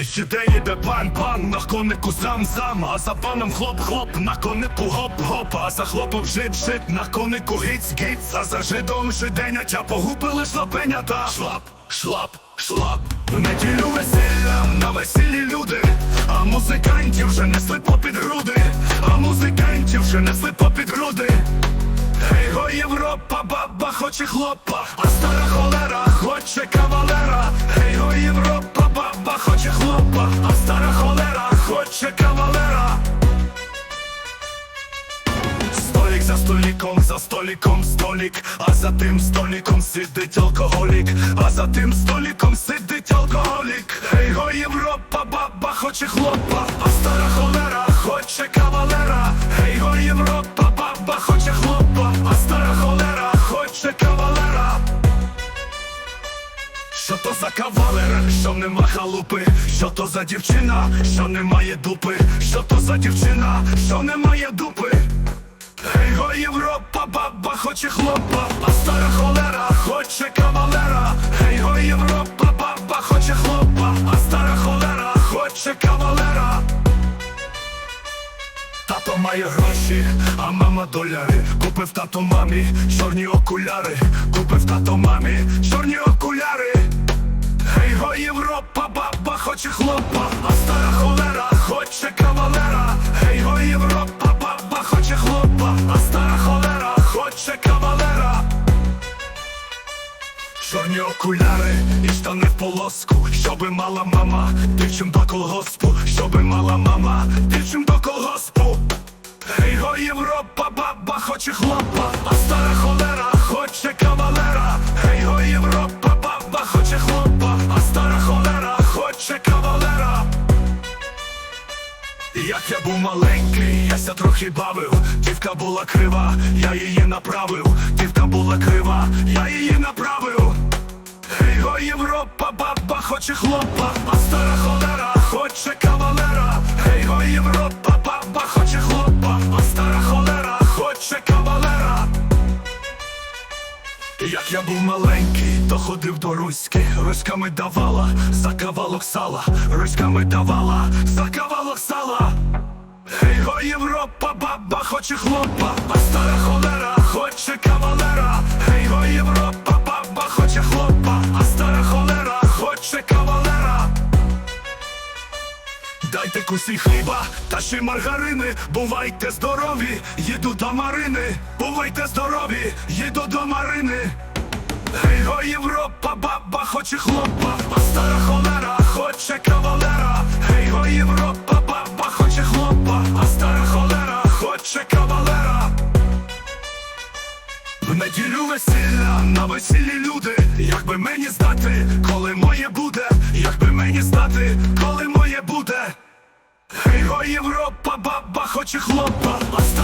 Їде, їде пан, пан, на конику сам-сам, а за паном хлоп-хлоп, на конику гоп-гоп, а за хлопом жит-жит, на конику гиць-гиць, а за жидом жиденятя погубили шлапенята. Шлап, шлап, шлап. В неділю весілля, на весіллі люди, а музикантів вже несли попід груди, а музикантів вже несли попід груди. Ей, го Європа, баба хоче хлопа, а стара холера хоче кавалера. Хоче хлопа, а стара холера хоче кавалера. Столік за століком, за століком столік, а за тим століком сидить алкоголік, а за тим століком сидить алкоголік. Ей, го Європа, баба хоче хлопа, а стара холера хоче кавалера. Ей, го Європа, баба хоче хлопа, за кавалер, що нема халупи, що то за дівчина, що не має дупи, що то за дівчина, що не має дупи. Ей, го Європа, баба хоче хлопа, а стара холера хоче кавалера. Ей, го Європа, баба хоче хлопа, а стара холера хоче кавалера. Тато має гроші, а мама доляри. Купив тато мамі чорні окуляри. Купив тато мамі чорні окуляри. Хлопа, а стара холера хоче кавалера. Гей, го Європа, баба хоче хлопа, а стара холера хоче кавалера. Чорні окуляри і штани в полоску, щоби мала мама, дівчим до колгоспу, щоби мала мама, дівчим до колгоспу. Гей, го Європа, баба хоче хлопа, а стара холера кавалера. Як я був маленький, я ся трохи бавив, дівка була крива, я її направив, дівка була крива, я її направив. Гей, го Європа, баба хоче хлопа, Я був маленький, то ходив до Руськи, Руськами давала за кавалок сала, Руськами давала за кавалок сала. Гей, го Європа, баба хоче хлопа, а стара холера хоче кавалера. Гей, го Європа, баба хоче хлопа, а стара холера хоче кавалера. Дайте куси хліба та ще маргарини, бувайте здорові, їду до Марини, бувайте здорові, їду до Марини. Гейго Європа, баба, хоче хлопа, а стара холера, хоче кавалера. Гейго Європа, баба, хоче хлопа, а стара холера, хоче кавалера. В неділю весілля на весіллі люди, як би мені здати, коли моє буде, як би мені здати, коли моє буде. Гейго Європа, баба, хоче хлопа. а